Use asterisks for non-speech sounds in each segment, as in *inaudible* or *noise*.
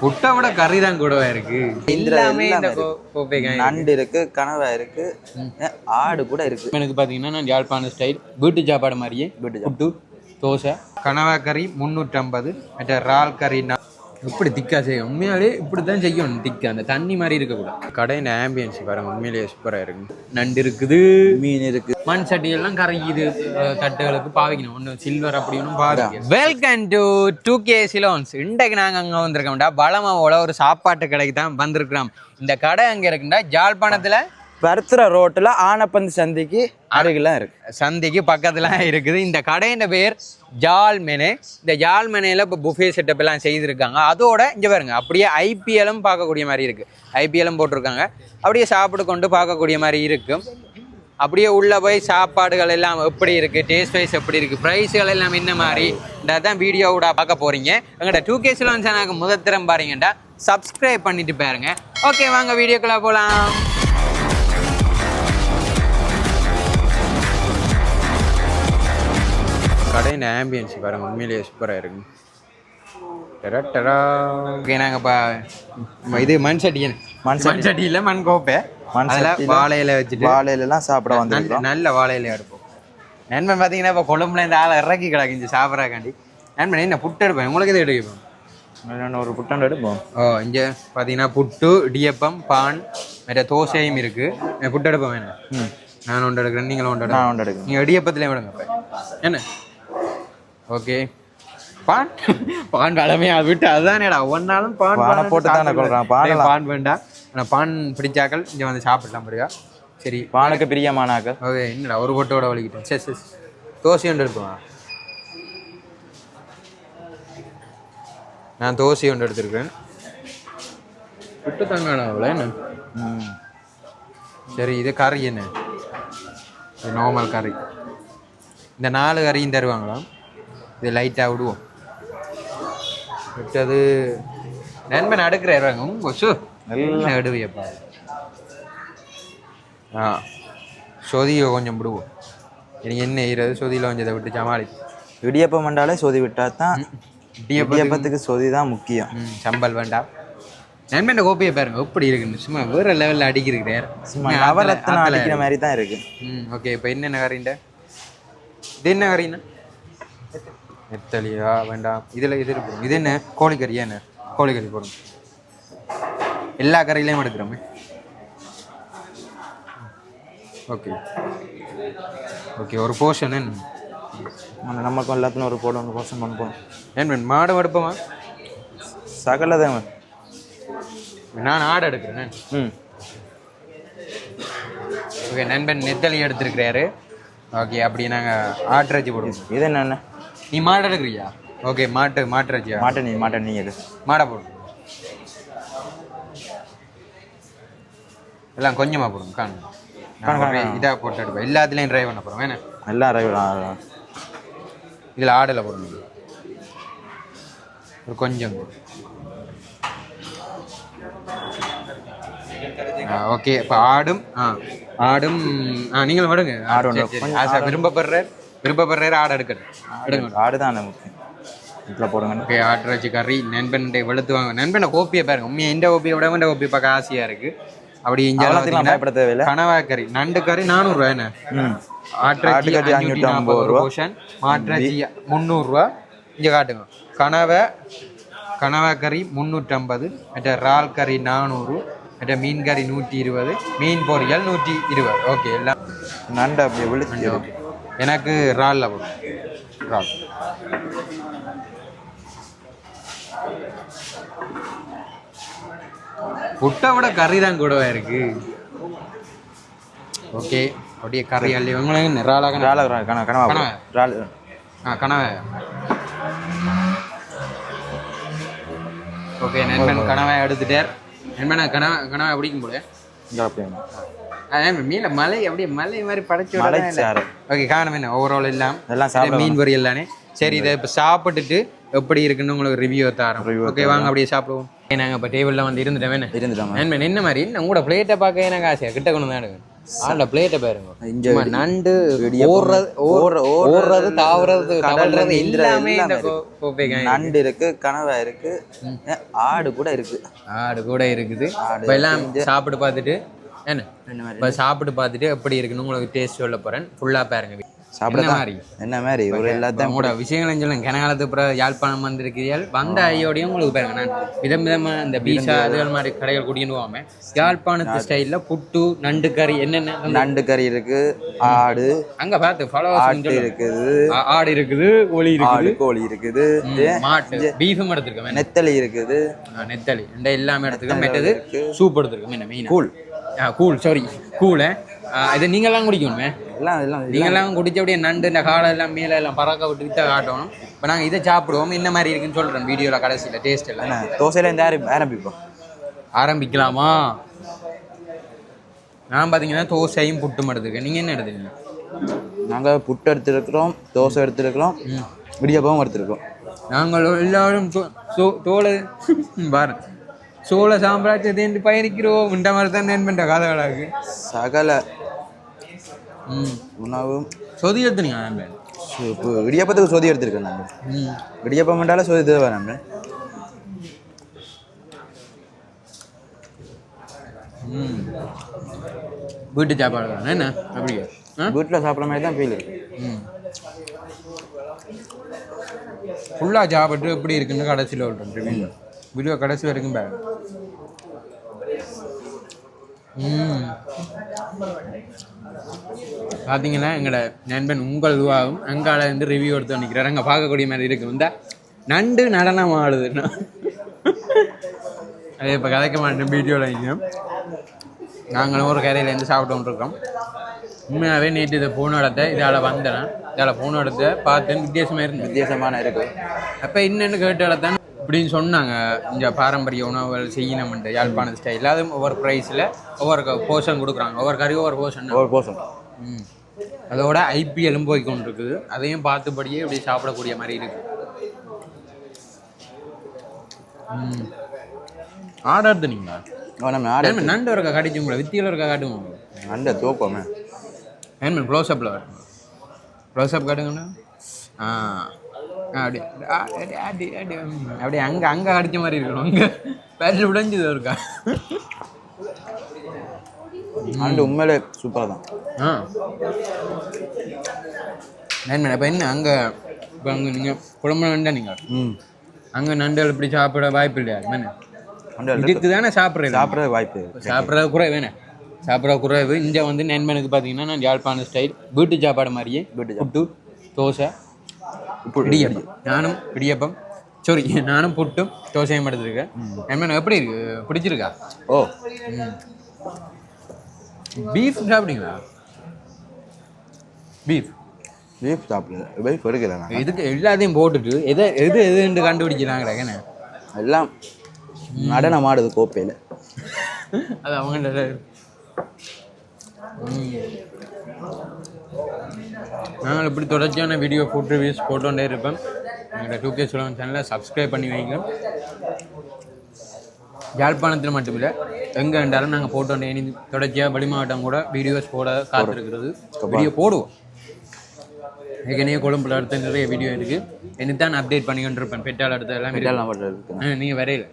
புட்டை விட கறி தான் கூடவா இருக்கு? எல்லாமே இந்த கோப்பைக்காய். நண்டு இருக்கு. கனவா இருக்கு ஆடு கூட இருக்கு. எனக்கு பார்த்தீங்கன்னா நான் யாழ்ப்பாண ஸ்டைல் வீட்டு சாப்பாடு மாதிரியே வீட்டு புட்டு தோசை கனவா கறி முந்நூற்றம்பது மற்ற இறால் கறி இப்படி திக்கா செய்யும். உண்மையாலே இப்படி தான் செய்யணும் திக்கா அந்த தண்ணி மாதிரி இருக்கக்கூடாது. கடையின் ஆம்பியன்ஸ் பாருங்க உண்மையிலேயே சூப்பராக இருக்கு. நண்டு இருக்குது. மீன் இருக்கு. மண் சட்டியெல்லாம் கரைக்குது. தட்டுகளுக்கு பாவிக்கணும். ஒன்று சில்வர் அப்படி ஒன்றும் பாவிக்கணும் welcome to two K Ceylons இன்றைக்கு நாங்கள் அங்கே வந்திருக்கோம்டா. பலமாவோட ஒரு சாப்பாட்டு கடைக்கு தான் வந்திருக்கிறோம். இந்த கடை அங்கே இருக்குண்டா. ஜாழ்ப்பாணத்தில் பருத்துற ரோட்டில் ஆனப்பந்து சந்திக்கு அருகிலாம் இருக்கு. சந்தைக்கு பக்கத்துல இருக்குது. இந்த கடையின் பேர் ஜால் இந்த ஜால் இப்போ புஃபே செட்டப் எல்லாம் செய்திருக்காங்க. அதோட இங்கே பாருங்க அப்படியே ஐபிஎல்லும் பார்க்கக்கூடிய மாதிரி இருக்கு. ஐபிஎல்லும் போட்டிருக்காங்க. அப்படியே சாப்பிட்டு கொண்டு பார்க்கக்கூடிய மாதிரி இருக்கும். அப்படியே உள்ளே போய் சாப்பாடுகள் எல்லாம் எப்படி இருக்குது டேஸ்ட் வைஸ் எப்படி இருக்குது ப்ரைஸ்கள் எல்லாம் என்ன மாதிரி தான் வீடியோவோட பார்க்க போகிறீங்க எங்கள்கிட்ட டூ கே சிலவன் சேனலுக்கு முதத்திரம் பாருங்கடா சப்ஸ்கிரைப் பண்ணிட்டு பாருங்க. ஓகே வாங்க வீடியோக்குள்ள போலாம் கடையின் ஆம்பியன்ஸ் பாருங்க உண்மையிலேயே சூப்பராக இருக்கு. டெரா டெரா. ஓகே நாங்கள் இப்போ இது மண் சட்டி மண் மண் சட்டி இல்லை மண் கோப்பை அதில் சட்டியில வாழையில வச்சுட்டு வாழையில எல்லாம் சாப்பிட நல்ல வந்திருக்கோம். நல்ல வாழையில எடுப்போம். நண்பன் பார்த்தீங்கன்னா இப்போ கொழும்புல இந்த ஆளை இறக்கி கிடக்கு இங்கே சாப்பிட்றாக்காண்டி நண்பன் என்ன புட்டு எடுப்பேன் உங்களுக்கு எது எடுப்போம் ஒரு புட்டாண்டு எடுப்போம். ஓ இங்கே பார்த்தீங்கன்னா புட்டு இடியப்பம் பான் மற்ற தோசையும் இருக்குது புட்டு எடுப்போம் வேணும் நான் ஒன்று எடுக்கிறேன் நீங்களும் ஒன்று எடுக்கிறேன் நான் ஒன்று எடுக்கணும் நீங்கள் இடியப்பத்திலே விடுங்க. என்ன? ஓகே. பான்? பான் அது விட்டு அதுதானேடா. ஒன்னாலும் பான் பானை பான் போட்டு தானே. கொள்றான். டேய், பான் வேண்டாம் ஆனால் பான் பிடிச்சாக்கள் இங்கே வந்து சாப்பிடலாம் முடியா சரி. பானுக்கு பிரியமானாக்கள் ஓகே என்னடா ஒரு பொட்டோட வலிக்கிட்டேன். சரி சரி தோசை ஒன்று எடுப்போம் நான் தோசை ஒன்று எடுத்திருக்கேன். விட்டு தங்கானா அவ்வளோ என்ன? ம். சரி இது கறி என்ன? நார்மல் கறி. இந்த நாலு கறியும் தருவாங்களாம்? இது லைட்டாக விடுவோம். விட்டது நண்பன் அடுக்கிறாருவாங்க உங்க சு நல்லா. எடுவியப்பா ஆ சொதியை கொஞ்சம் விடுவோம். எனக்கு என்ன செய்கிறது சொதியில் கொஞ்சம் இதை விட்டு சமாளி. இடியப்பம் மண்டாலே சொதி விட்டா தான் இடியப்பத்துக்கு சொதி தான் முக்கியம். சம்பல் வேண்டாம். நண்பன் கோப்பையை பாருங்க. எப்படி இருக்குன்னு. சும்மா வேற லெவலில் அடிக்கிறார் சும்மா நவரத்னம் அடிக்கிற மாதிரி தான் இருக்கு. ம் ஓகே இப்போ என்னென்ன கறிண்ட இது என்ன கறிண்ணா நெத்தலியா வேண்டாம். இதில் இது இருக்கு இது என்ன? கோழிக்கறியா என்ன? கோழிக்கறி போடுங்க. எல்லா கறியிலையும் எடுக்கிறோமே. ஓகே. ஓகே ஒரு போர்ஷன் என்ன? நமக்கும் எல்லாத்துக்கும் ஒரு போடும் கோஷம் பண்ண போடும் ஏன் மாடு எடுப்போமா? சகலதான் நான் ஆடு எடுக்கிறேன் ம். ஓகே நண்பன் நெத்தலி எடுத்திருக்கிறாரு. ஓகே அப்படி நாங்கள் ஆட்டிறச்சி போடுவோம். இது என்னென்ன நீ மாடு எடுக்கிறியா? ஓகே மாட்டு மாட்டிறச்சியா மாட்டை நீ மாட்டை நீ எடு. மாடை போடு. எல்லாம் கொஞ்சமாக போடுங்க காணும் இதாக போட்டு எடுப்பேன். எல்லாத்துலேயும் ட்ரைவ் பண்ண போகிறோம் வேணா எல்லாம் arrival இதில் ஆடில் போடணும் ஒரு கொஞ்சம் ஓகே. இப்போ ஆடும் ஆ ஆடும் ஆ நீங்களும் விடுங்க ஆடு ஒண்ணு. சரி, சரி. ஆசை விரும்பப்படுற விரும்பப்படுற ஆடு எடுக்கணும் எடுங்க. ஆடு தான் முக்கியம். இதில் போடுங்க ஓகே ஆட்டுறச்சி கறி நண்பன் வெளுத்து வாங்க நண்பனை கோப்பியை பாருங்க. உண்மையாக இந்த கோப்பியை விட இந்த கோப்பி பார்க்க ஆசையாக இருக்கு. அப்படி இங்கே தேவையில்லை. கனவா கறி நண்டு கறி நானூறுரூவா என்ன? ஆட்டுக்கறி அஞ்சூற்றி நாற்பது ரூபா. மாட்டுறச்சி முந்நூறுரூவா இங்கே காட்டுங்க. கனவை கனவா கறி முந்நூற்றம்பது மற்ற இறால் கறி நானூறு மற்ற மீன் கறி நூற்றி இருபது மீன் பொரியல் நூற்றி இருபது. ஓகே எல்லாம் நண்டு அப்படியே விழிச்சு ஓகே. எனக்கு இறாலில் போடும் இறால் புட்டை விட கறி தான் கூடவா இருக்கு? ஓகே அப்படியே கறி அள்ளி. உங்களுக்கு இறாலாக ரால கனவா கனவா. ரால் ஆ கனவை. ஓகே நண்பன் கனவை எடுத்துட்டார் நண்பன் கனவை கனவை பிடிக்கும் போல. அப்படியே. மீன மலை அப்படியே மலை மாதிரி படைச்சு மலைச்சாறு. ஓகே காரணம் என்ன? ஓவரால் எல்லாம் எல்லாம் சாப்பிட மீன் பொரியல் தானே? சரி இதை இப்போ சாப்பிட்டுட்டு எப்படி இருக்குன்னு உங்களுக்கு ரிவ்யூ தரோம் ஓகே வாங்க அப்படியே சாப்பிடுவோம். நாங்கள் இப்போ டேபிளில் வந்து இருந்துட்டோம். என்ன? இருந்துட்டோம். என்ன மாதிரி? என்ன உங்களோட பிளேட்டை பார்க்க எனக்கு ஆசையா கிட்ட கொண்டு தான் ஆண்ட பிளேட்டை பாருங்க. நண்டு ஓடுறது ஓடுற- ஓடுறது, தாவுறது தவழ்றது எல்லாமே இந்த எல்லாமே நண்டு இருக்கு கனவா இருக்கு ஆடு கூட இருக்கு. ஆடு கூட இருக்குது. எல்லாம் சாப்பிட்டு பார்த்துட்டு என்ன? இப்போ சாப்பிட்டு பார்த்துட்டு எப்படி இருக்குன்னு உங்களுக்கு டேஸ்ட் சொல்ல போறேன். ஃபுல்லா பாருங்க. சாப்பிட என்ன மாதிரி? என்ன மாதிரி? ஒரு எல்லாத்தையும் உங்களோட விஷயங்கள் சொல்லுங்க. கனகாலத்து அப்புறம் யாழ்ப்பாணம் வந்திருக்கிறீர்கள். வந்த ஐயோடையும் உங்களுக்கு பாருங்க. நான் விதம் விதமா இந்த பீஸா அதுகள் மாதிரி கடைகள் போகாம யாழ்ப்பாணத்து ஸ்டைல்ல புட்டு நண்டு கறி என்னென்ன? நண்டு கறி இருக்கு ஆடு. அங்க பார்த்து ஃபாலோவர்ஸ் இருக்குது. ஆடு இருக்குது கோழி இருக்குது. கோழி இருக்குது. மாட்டு. பீஃபும் எடுத்துருக்கோம். நெத்தலி இருக்குது. நெத்தலி. இந்த எல்லாமே எடுத்துக்கோம். மெட்டது சூப் எடுத்துருக்கோம். என்ன மெயின் கூழ். கூல் சாரி கூல இது நீங்கெல்லாம் குடிக்கணுமே? எல்லாம் எல்லாம் நீங்கெல்லாம் குடிச்ச அப்படியே நண்டு இந்த காலை எல்லாம் மேலே எல்லாம் பறக்க விட்டு வித்த காட்டணும். இப்போ நாங்கள் இதை சாப்பிடுவோம். என்ன மாதிரி இருக்குன்னு சொல்கிறேன் வீடியோவில் கடைசியில் டேஸ்ட் எல்லாம் தோசையில ஆரம்பி ஆரம்பிப்போம். ஆரம்பிக்கலாமா? நான் பார்த்தீங்கன்னா தோசையும் புட்டும் எடுத்துருக்கேன். நீங்கள் என்ன எடுத்துக்கீங்க நாங்க புட்டு எடுத்துருக்கிறோம் தோசை எடுத்துருக்கிறோம் இடியப்பமும் எடுத்துருக்கோம் நாங்கள் எல்லாரும் தோலை *laughs* பாரு. சோழ சாம்ராஜ்யத்தை பயணிக்கிறோம். இந்த மாதிரி தான் நண்பன் கதைகளாக்கு சகல ம். உணவும். சொதி எடுத்துனீங்க நண்பன் இப்போ இடியப்பத்துக்கு சொதி எடுத்துருக்கோம் நாங்கள் ம். இடியப்பம் பண்ணால சொதி தேவை நம்ம ம். வீட்டு சாப்பாடு தானே என்ன அப்படியா? வீட்டில் சாப்பிட்ற மாதிரி தான் ஃபீல் இருக்கு ம் ஃபுல்லாக சாப்பிட்டு எப்படி இருக்குன்னு கடைசியில் சொல்கிறேன் ரிவ்யூ வீடியோ கடைசி வரைக்கும் பாரு பார்த்தீங்கன்னா எங்களோட நண்பன் உங்கள் இதுவாகும் அங்கால இருந்து ரிவ்யூ எடுத்து நிற்கிறார் அங்கே பார்க்கக்கூடிய மாதிரி இருக்கு. இந்த நண்டு நடனம் ஆடுதுன்னா அது இப்போ கதைக்க மாட்டேன். வீடியோவில் இங்கேயும் நாங்களும் ஒரு கரையிலேருந்து சாப்பிட்டு இருக்கோம் உண்மையாகவே நேற்று இதை ஃபோன் எடுத்த இதால் வந்தேன். இதால் ஃபோன் எடுத்த பார்த்தேன். வித்தியாசமாக இருந்தது வித்தியாசமான இருக்கு. அப்போ இன்னும் கேட்டால தான் இப்படின்னு சொன்னாங்க. இந்த பாரம்பரிய உணவுகள் செய்யணும்ட்டு யாழ்ப்பாண ஸ்டைலில் அதுவும் ஒவ்வொரு ப்ரைஸில் ஒவ்வொரு போர்ஷன் கொடுக்குறாங்க. ஒவ்வொரு கறி ஒவ்வொரு போர்ஷன் ஒரு போசம் ம். அதோட ஐபிஎல்லும் போய் கொண்டு இருக்குது அதையும் பார்த்தபடியே இப்படி சாப்பிடக்கூடிய மாதிரி இருக்கு. ம். ஆர்டர் எடுத்துனீங்களா நம்ம ஏன்மன் நண்டு இருக்கா காட்டிச்சு உங்களை? வித்தியில் இருக்கா காட்டுங்க நண்டை தூக்கமே ஏன்மன் க்ளோஸ்அப்பில் காட்டுங்க க்ளோஸ்அப் காட்டுங்கண்ணா. ஆ ஆ, அப்படி அப்படியே அங்கே அங்கே அடிச்ச மாதிரி இருக்கணும். அங்கே பேட்டில் உடைஞ்சது இருக்கா நண்டு உண்மையிலே சூப்பராக தான். ஆ. ஏன்மன் இப்போ என்ன அங்கே இப்போ அங்கே நீங்கள் குழம்பு வேண்டாம் நீங்கள் ம். அங்கே நண்டுகள் இப்படி சாப்பிட வாய்ப்பு இல்லையா? என்ன? நண்டு இதுக்கு தானே சாப்பிட்றது? சாப்பிட்றது வாய்ப்பு இருக்கு. சாப்பிட்றது குறைவு வேணே சாப்பிட்ற குறைவு. இங்கே வந்து நண்பனுக்கு பார்த்தீங்கன்னா நான் யாழ்ப்பாண ஸ்டைல் வீட்டு சாப்பாடு மாதிரியே வீட்டு புட்டு தோசை இடியப்பம். நானும் இடியப்பம். சாரி நானும் புட்டும் தோசையும் எடுத்துருக்கேன். நண்பன் எப்படி இருக்கு? பிடிச்சிருக்கா? ஓ. பீஃப் சாப்பிட்டீங்களா? பீஃப் பீஃப் சாப்பிடல. பீஃப் எடுக்கல இதுக்கு எல்லாத்தையும் போட்டுட்டு எதை எது எதுன்னு கண்டுபிடிக்கிறாங்களே என்ன? எல்லாம் நடனம் ஆடுது கோப்பையில். அது அவங்க நாங்கள் இப்படி தொடர்ச்சியான வீடியோ ஃபுட் ரிவ்யூஸ் போட்டோண்டே இருப்போம் எங்களோட டூ கே சொல்லுவன் சேனலை சப்ஸ்கிரைப் பண்ணி வைங்க. யாழ்ப்பாணத்தில் மட்டுமில்லை எங்கே இருந்தாலும் நாங்கள் போட்டோண்டே இனி தொடர்ச்சியாக வெளி மாவட்டம் கூட வீடியோஸ் போட காத்திருக்கிறது. வீடியோ போடுவோம். ஏற்கனவே கொழும்புல அடுத்த நிறைய வீடியோ இருக்குது எனக்கு தான் அப்டேட் பண்ணிக்கிட்டு இருப்பேன் பெட்டால் அடுத்த எல்லாம் இருக்கு. எல்லாம் பண்ணுறது ஆ, நீங்க வரையில.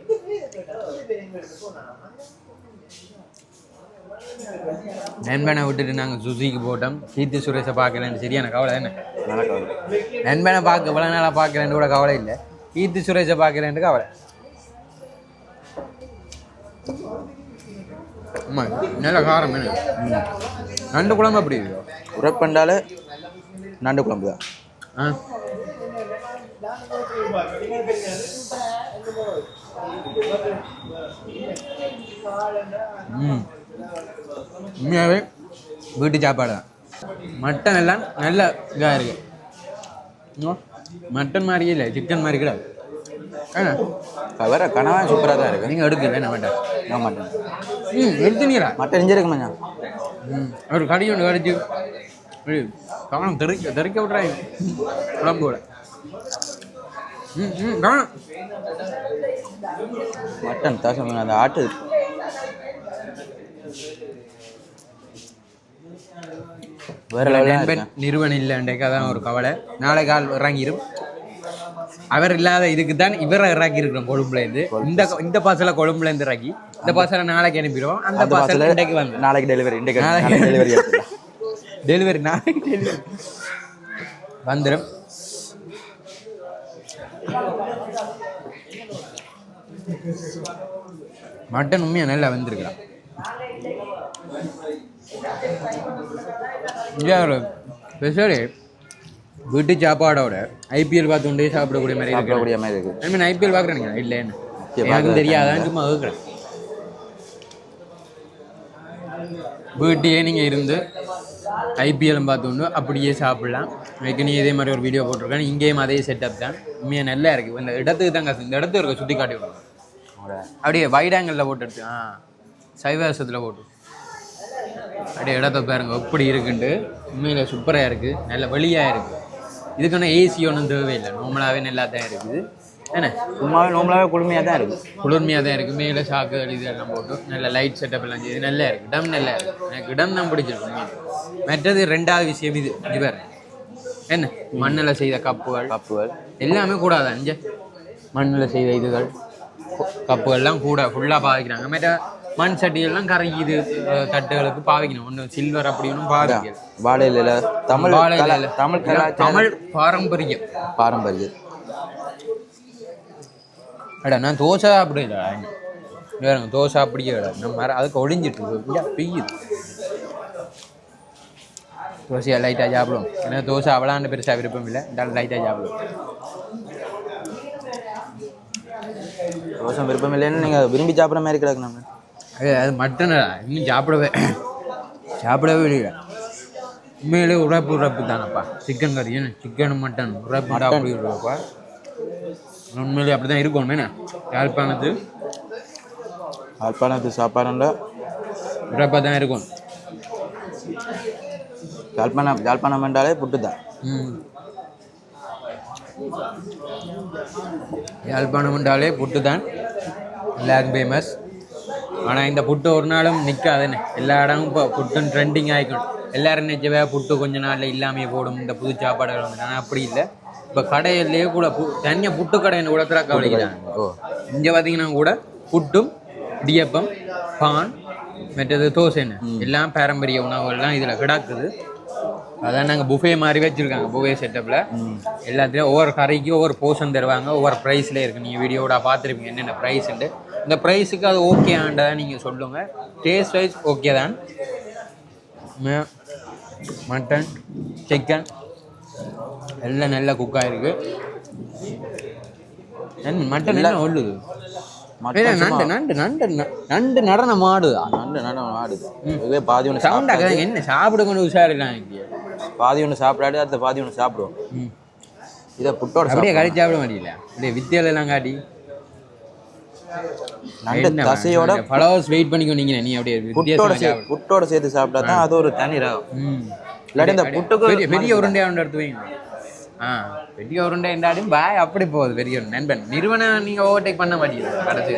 நண்பனை விட்டுட்டு நாங்கள் சுசிக்கு போட்டோம். கீர்த்தி சுரேஷை பார்க்கலன்னு சரியான கவலை என்ன நண்பனை பார்க்க இவ்வளோ நாளாக பார்க்கலன்னு கூட கவலை இல்லை. கீர்த்தி சுரேஷை பார்க்கலன்னு கவலை. ஆமாம் நல்ல காரம் என்ன? நண்டு குழம்பு இருக்கோ? உரப்பண்டாலே நண்டு குழம்பு தான். ஆ. ம். உண்மையாகவே வீட்டு சாப்பாடு தான். மட்டன் எல்லாம் நல்ல இதாக இருக்கு. இன்னும் மட்டன் மாதிரியே இல்லை சிக்கன் மாதிரி கிடையாது. ஏண்ணா வேற கனவா சூப்பராக தான் இருக்கு. நீங்கள் எடுக்கல என்ன மட்டன்? நான் மாட்டேன். ம் எடுத்துனீங்களா மட்டன் இஞ்சி இருக்கு மச்சான். ம் ஒரு கடி ஒன்று கடிச்சு கவனம் தெறிக்க தெறிக்க விட்றாங்க குழம்போட ம் ம் கவனம் மட்டன் தாசம் அந்த ஆட்டு. வேற நண்பன் நிறுவனம் இல்லைன்றக்கு அதான் ஒரு கவலை. நாளை கால் இறங்கிரும். அவர் இல்லாத இதுக்கு தான் இவரை இறக்கி இருக்கிறோம் கொழும்புல இருந்து. இந்த இந்த பாசல கொழும்புல இருந்து இறக்கி இந்த பாசல நாளைக்கு அனுப்பிடுவோம். அந்த பாசல இன்றைக்கு வந்து. நாளைக்கு டெலிவரி இன்றைக்கு டெலிவரி டெலிவரி நாளைக்கு டெலிவரி வந்துடும் மட்டன் உண்மையாக நல்லா வந்திருக்கலாம் ஸ்பெஷலி வீட்டு சாப்பாடோட ஐபிஎல் பார்த்து கொண்டே சாப்பிடக்கூடிய மாதிரி சாப்பிடக்கூடிய மாதிரி இருக்கு. ஐ மீன் ஐபிஎல் பார்க்குறேன் இல்லைன்னு ஐபிஎல் எனக்கு தெரியாதான் சும்மா கேட்குறேன் வீட்டையே நீங்கள் இருந்து ஐபிஎல்லும் பார்த்துண்டு அப்படியே சாப்பிடலாம். ஏற்கனவே இதே மாதிரி ஒரு வீடியோ போட்டிருக்கேன். இங்கேயும் அதே செட்டப் தான். உண்மையாக நல்லா இருக்குது இந்த இடத்துக்கு தான் காசு இந்த இடத்துக்கு இருக்க சுற்றி காட்டி விடுவோம் அப்படியே வைட் ஆங்கிளில் போட்டு எடுத்து ஆ சைவாசத்தில் போட்டு. அப்படியே இடத்த பாருங்க. எப்படி இருக்குன்ட்டு. உண்மையில் சூப்பராக இருக்குது நல்ல வெளியாக இருக்குது இதுக்கான ஏசி ஒன்றும் தேவையில்லை. நார்மலாகவே நல்லா தான் இருக்குது. என்ன? சும்மாவே நார்மலாகவே குளுமையாக தான் இருக்கு. குளிர்மையாக தான் இருக்குது மேலே சாக்குகள் இதெல்லாம் போட்டு நல்ல லைட் செட்டப் எல்லாம் செய்து நல்லா இருக்குது இடம் நல்லா இருக்குது எனக்கு இடம் தான் பிடிச்சிருக்கு. மற்றது ரெண்டாவது விஷயம் இது. இது பாரு. என்ன? மண்ணில் செய்த கப்புகள். கப்புகள். எல்லாமே கூடாது அஞ்சு? மண்ணில் செய்த இதுகள். கப்புகள்லாம் கூட ஃபுல்லாக பாவிக்கிறாங்க மற்ற மண் சட்டியெல்லாம் கரைக்குது தட்டுகளுக்கு பாவிக்கணும். ஒன்று சில்வர் அப்படி ஒன்றும் பாவிக்கல. வாழையில தமிழ் வாழை கலா- இலையில. தமிழ் தமிழ் பாரம்பரியம். பாரம்பரியம். அடா நான் தோசை சாப்பிடல வேறுங்க தோசை அப்படியே விட நம்ம அதுக்கு இங்க பெய்யுது. தோசையா லைட்டாக சாப்பிடுவோம். ஏன்னா தோசை அவளாண்டு பெருசாக விருப்பம் இல்லை. இருந்தாலும் லைட்டாக சாப்பிடுவோம். ரோசம் விருப்பம் இல்லைன்னு நீங்க விரும்பி சாப்பிட்ற மாதிரி கிடக்கு நம்ம. அது மட்டனடா இன்னும் சாப்பிடவே சாப்பிடவே இல்லை உண்மையிலே உழைப்பு உழைப்பு தானப்பா. சிக்கன் கறி சிக்கன் மட்டன் உழைப்பு அப்படி உழைப்பா உண்மையிலே அப்படி தான் இருக்கும் என்ன? யாழ்ப்பாணத்து? யாழ்ப்பாணத்து சாப்பாடுண்டா உழைப்பாக தான் இருக்கும். யாழ்ப்பாணம் யாழ்ப்பாணம் என்றாலே புட்டு தான். ம். யாழ்ப்பாணம் என்றாலே புட்டு தான். எல்லாருக்கும் ஃபேமஸ் ஆனால் இந்த புட்டு ஒரு நாளும் நிற்காதுன்னு எல்லா இடமும் இப்போ புட்டுன்னு ட்ரெண்டிங் ஆகிக்கணும் எல்லாரும் நினைச்சவே புட்டு கொஞ்ச நாளில் இல்லாமையே போடும். இந்த புது சாப்பாடுகள் வந்து. ஆனால் அப்படி இல்லை. இப்போ கடையிலேயே கூட பு தனியாக புட்டு கடைன்னு கூட திறக்க வலிக்கிறாங்க ஓ. இங்கே பார்த்தீங்கன்னா கூட புட்டும் இடியப்பம் பான் மற்றது தோசைன்னு. எல்லாம் பாரம்பரிய உணவுகள்லாம் இதில் கிடக்குது. அதான் நாங்கள் புஃபே மாதிரி வச்சுருக்காங்க. புஃபே செட்டப்பில் எல்லாத்துலேயும் ஒவ்வொரு கறிக்கு ஒவ்வொரு போர்ஷன் தருவாங்க. ஒவ்வொரு ப்ரைஸில் இருக்குது நீங்கள் வீடியோட பார்த்துருப்பீங்க. என்னென்ன ப்ரைஸுண்டு இந்த ப்ரைஸுக்கு அது ஓகே ஆண்டதை நீங்கள் சொல்லுங்கள் டேஸ்ட் வைஸ் ஓகே தான். மட்டன் சிக்கன் எல்லாம் நல்லா குக் ஆகிருக்கு மட்டன் எல்லாம் ஏய், நண்டு நண்டு நண்டு நண்டு நடனம் ஆடுதா? நண்டு நண்டு ஆடுது. இதுவே பாதி ஒன்று சவுண்ட் ஆகுது. என்ன சாப்பிட உஷாரில்லாம் இங்கே. பாதி ஒன்று சாப்பிடாது அடுத்த பாதி ஒன்று சாப்பிடுவோம். ம். இதை புட்டோட அப்படியே. கறி சாப்பிட மாட்டீங்களா? அப்படியே வித்தியால எல்லாம் காட்டி. நண்டு தசையோட ஃபாலோவர்ஸ் வெயிட் பண்ணிக்கோ நீங்க. நீ அப்படியே புட்டோட வித்தியாசமா சே சாப்பிடு. புட்டோட சேர்த்து சாப்பிட்டா தான் அது ஒரு தனி ரகம். இல்லாட்டி இந்த புட்டுக்கு பெரிய உருண்டையா ஒன்று எடுத்து வைங்க. ஆ பெரிய உருண்டை என்றாலும் பாய் அப்படி போகுது பெரிய நண்பன் நிறுவனம் நீங்க ஓவர்டேக் பண்ண மாட்டீங்க கடைசி.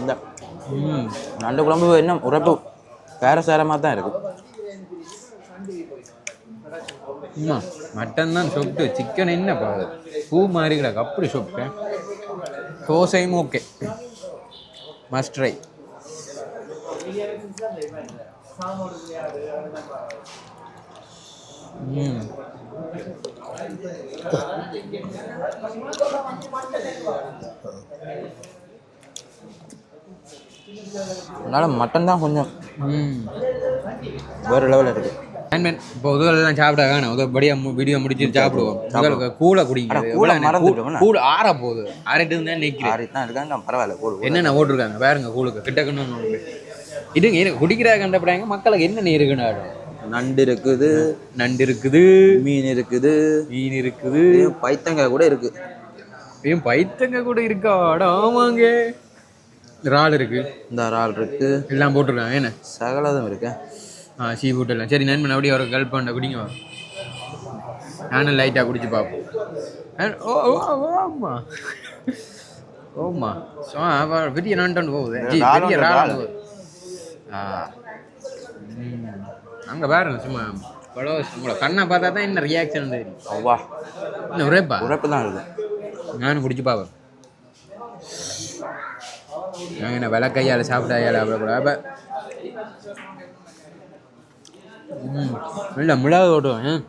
இந்த நண்டு குழம்பு இன்னும் உரப்பு? வேற சேரமாக தான் இருக்கும் ஆமா மட்டன் தான் சொப்ட்டு சிக்கன் என்ன பாரு பூ மாதிரி கிடக்கு. அப்படி சொப்ட்டேன் தோசையும் ஓகே மஸ்ட் ட்ரை ம். அதனால மட்டன் தான் கொஞ்சம் வேறு லெவலில் இருக்கு. நண்பன் இப்போ உதவெல்லாம் சாப்பிட வேணாம் உதவபடியா வீடியோ முடிச்சு சாப்பிடுவோம். கூலை குடிங்க. கூழை. கூழ் ஆற போகுது. ஆறிட்டு தான் நிற்கிறேன் ஆறி தான் இருக்காங்க பரவாயில்ல போடு என்னென்ன போட்டிருக்காங்க பாருங்க கூழுக்கு. இருக்கு. இதுங்க இரு குடிக்கிறா கண்டப்படாங்க மக்களுக்கு என்ன இருக்குன்னு நண்டு இருக்குது. நண்டு இருக்குது. மீன் இருக்குது. மீன் இருக்குது. பைத்தங்காய் கூட இருக்கு. பைத்தங்க கூட இருக்கா ஆமாங்க இறால் இருக்கு. இந்த இறால் இருக்கு. எல்லாம் போட்டிருக்காங்க என்ன? சகலதும் இருக்கு. ஆ சீ ஃபுட் எல்லாம் சரி நண்பன் அப்படியே ஒரு கல்ப் பண்ண குடிங்க வா. நானும் லைட்டாக குடிச்சு பார்ப்போம். ஓ ஓ ஆமா. ஓமா. பெரிய நண்டு போகுது? பெரிய. போகுது. ஆ. அங்க பாருங்க சும்மா பழம் உங்களை கண்ணை பார்த்தா தான் என்ன ரியாக்ஷன் தெரியும். அவ்வா. என்ன உரைப்பா? உரைப்பு தான் இருக்குது நானும் குடிச்சு நாங்கள் என்ன வில கையால் சாப்பிட்டா கையால் சாப்பிடக்கூடாது? அப்போ இல்லை மிளகு ஓட்டுவேன்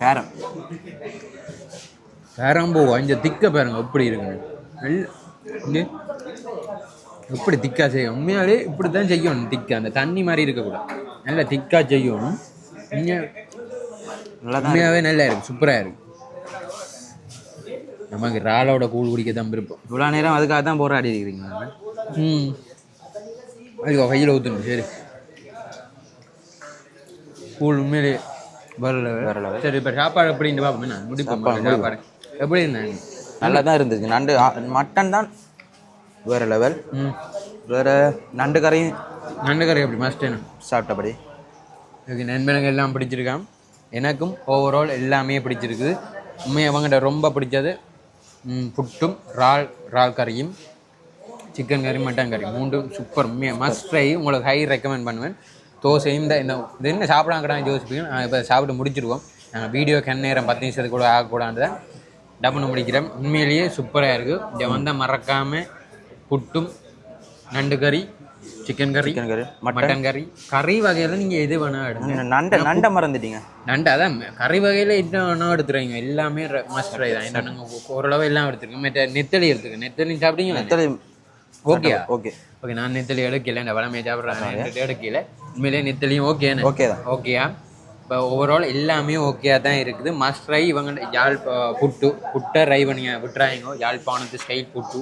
கேரம் பேரம்பூ இந்த திக்க பாருங்க எப்படி இருக்குங்க நல்ல எப்படி திக்கா செய்யும்? உண்மையாலே இப்படி தான் செய்யணும் திக்கா. அந்த தண்ணி மாதிரி இருக்கக்கூடாது. நல்ல திக்கா செய்யணும் உண்மையாகவே நல்லா இருக்கு சூப்பராக இருக்கு. நமக்கு ராலோட கூழ் குடிக்க தான் விருப்பம். இவ்வளோ நேரம் அதுக்காக தான் போராடி இருக்கிறீங்க ம். அதுக்கு கையில் ஊற்றணும் சரி. கூழ் உண்மையிலே வரல. level. சரி இப்போ சாப்பாடு எப்படின்னு பார்ப்போம் என்ன? முடிப்போம் சாப்பாடு எப்படி இருந்தாங்க நல்லா தான் இருந்துச்சு. நண்டு மட்டன் தான் வேறு லெவல் ம். வேறு நண்டு கறியும் நண்டு கறி எப்படி? மஸ்ட் என்ன? சாப்பிட்டபடி. எனக்கு நண்பனுக்கு எல்லாம் பிடிச்சிருக்கான் எனக்கும் ஓவரால் எல்லாமே பிடிச்சிருக்கு. உண்மையை அவங்ககிட்ட ரொம்ப பிடிச்சது. புட்டும் ரால் ரால் கறியும் சிக்கன் கறி மட்டன் கறி மூண்டும் சூப்பர் மஸ்ட் ட்ரை உங்களுக்கு ஹை ரெக்கமெண்ட் பண்ணுவேன் தோசையும் இந்த இந்த இது என்ன சாப்பிடாங்கடான்னு யோசிப்பீங்க நாங்கள் இப்போ சாப்பிட்டு முடிச்சிருவோம் நாங்கள் வீடியோ கண் நேரம் பத்து நிமிஷத்துக்கு கூட ஆகக்கூடாது டப்புன்னு முடிக்கிறேன் உண்மையிலேயே சூப்பராக இருக்குது இங்கே வந்தால் மறக்காமல் புட்டும் நண்டு கறி சிக்கன் கறி சிக்கன் கறி மட்டன் கறி கறி வகையில் நீங்கள் எது வேணால் எடுங்க. நண்டை நண்டை மறந்துட்டீங்க. நண்டு அதான் கறி வகையில் என்ன வேணா எடுத்துருவீங்க எல்லாமே மஸ்ட் ட்ரை தான். நாங்கள் ஓரளவு எல்லாம் எடுத்துருக்கோம். மற்ற நெத்தலி எடுத்துக்க நெத்தலி சாப்பிட்டீங்களா நெத்தலி ஓகே ஓகே. ஓகே நான் நெத்தலி எடுக்கல. இந்த வளமையை சாப்பிட்றேன். எடுக்கல. உண்மையிலே நெத்தலியும் ஓகே ஓகே தான். ஓகேயா இப்போ ஓவரால் எல்லாமே ஓகேயா தான் இருக்குது. மஸ்ட் ரை இவங்க யாழ் புட்டு புட்டை ரை பண்ணி விட்டுறாங்க. யாழ்ப்பாணத்து ஸ்டைல் புட்டு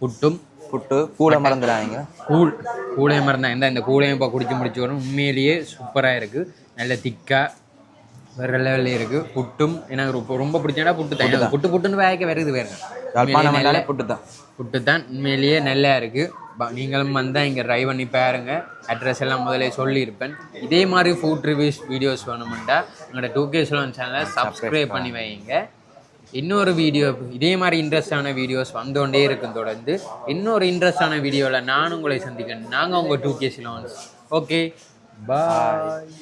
புட்டும். புட்டு கூடை மறந்துடாதீங்க. கூழ் கூழையும் மறந்தா இந்த இந்த கூழையும் இப்போ குடிச்சு முடிச்சு வரும். உண்மையிலேயே சூப்பராக இருக்குது நல்ல திக்காக வேறு லெவலில் இருக்குது புட்டும் எனக்கு ரொம்ப ரொம்ப பிடிச்சா புட்டு தான். புட்டு புட்டுன்னு வேக வருது வேறு. யாழ்ப்பாணம் புட்டு தான் புட்டு தான் உண்மையிலேயே நல்லா இருக்குது நீங்களும் வந்தால் இங்கே ட்ரை பண்ணி பாருங்க. அட்ரஸ் எல்லாம் முதல்ல சொல்லியிருப்பேன். இதே மாதிரி ஃபுட் ரிவ்யூஸ் வீடியோஸ் வேணுமெண்டா எங்களோட டூ கே சொல்லுவன் சேனலை சப்ஸ்கிரைப் பண்ணி வைங்க இன்னொரு வீடியோ இதே மாதிரி இன்ட்ரெஸ்டான வீடியோஸ் வந்துகொண்டே இருக்கும் தொடர்ந்து. இன்னொரு இன்ட்ரெஸ்டான வீடியோவில் நான் உங்களை சந்திக்கிறேன். நாங்கள் உங்கள் two K Ceylons okay bye